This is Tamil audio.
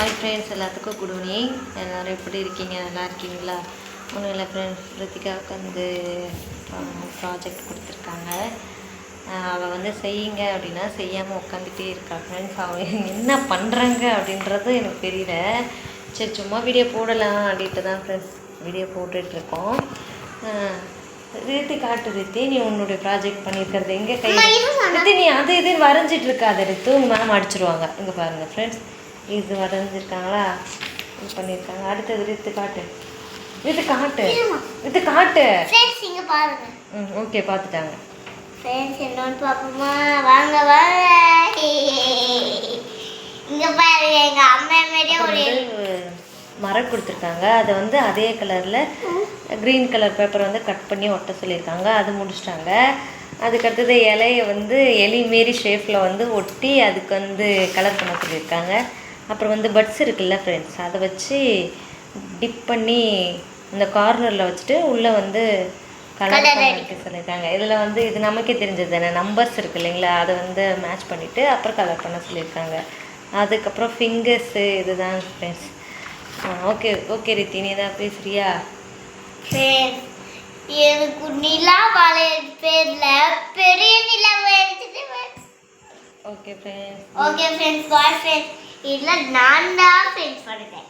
ஹாய் ஃப்ரெண்ட்ஸ் எல்லாத்துக்கும் குட் ஈவினிங் எல்லோரும் எப்படி இருக்கீங்க? நல்லா இருக்கீங்களா? ஒன்றும் இல்லை ஃப்ரெண்ட்ஸ் ரித்திகாவுக்கு வந்து ப்ராஜெக்ட் கொடுத்துருக்காங்க. அவள் வந்து செய்யுங்க அப்படின்னா செய்யாமல் உட்காந்துட்டே இருக்கா ஃப்ரெண்ட்ஸ் அவள் என்ன பண்ணுறாங்க அப்படின்றது எனக்கு தெரியல. சரி சும்மா வீடியோ போடலாம் அப்படின்ட்டு தான் ஃப்ரெண்ட்ஸ் வீடியோ போட்டுட்ருக்கோம் ரீத்தி காட்டு ரீத்தி நீ உன்னுடைய ப்ராஜெக்ட் பண்ணியிருக்கிறது எங்கே கை ரித்தி நீ அது இது வரைஞ்சிட்டு இருக்காத ரித்து. உங்கள் மேம் அடிச்சிருவாங்க இங்கே பாருங்கள் ஃப்ரெண்ட்ஸ் இது வரைஞ்சிருக்காங்களா? இது பண்ணியிருக்காங்க. அடுத்தது ரித்து காட்டு. ரித்து காட்டு. ரித்து காட்டு. ஃப்ரெண்ட்ஸ் இங்க பாருங்க. ம் ஓகே பார்த்துட்டாங்க ஃப்ரெண்ட்ஸ் என்னோட பாப்போமா வாங்க வாங்க. இங்க பாருங்க எங்க அம்மா மாதிரியே ஒரு மரம் கொடுத்துருக்காங்க. அதை வந்து அதே கலரில் க்ரீன் கலர் பேப்பர் வந்து கட் பண்ணி ஒட்ட சொல்லியிருக்காங்க. அது முடிச்சிட்டாங்க. அதுக்கடுத்தது இலையை வந்து எலி மாரி ஷேப்பில் வந்து ஒட்டி அதுக்கு வந்து கலர் பண்ண சொல்லியிருக்காங்க. அப்புறம் வந்து பட்ஸ் இருக்குல்ல ஃப்ரெண்ட்ஸ் அதை வச்சு டிப் பண்ணி இந்த கார்னரில் வச்சுட்டு உள்ளே வந்து கலர் பண்ணிக்க சொல்லியிருக்காங்க. இதில் வந்து இது நமக்கே தெரிஞ்சது தானே? நம்பர்ஸ் இருக்கு இல்லைங்களா? அதை வந்து மேட்ச் பண்ணிவிட்டு அப்புறம் கலர் பண்ண சொல்லியிருக்காங்க. அதுக்கப்புறம் ஃபிங்கர்ஸு இதுதான் ஃப்ரெண்ட்ஸ் ஓகே ஓகே ரித்தி நீ தான் பேசுறியா? எனக்கு நிலா வளையல் பேர்ல பெரிய நிலா okay friends okay friends bye friends இல்லை நான் தான் ஃப்ரெண்ட்ஸ் பண்ணுறேன்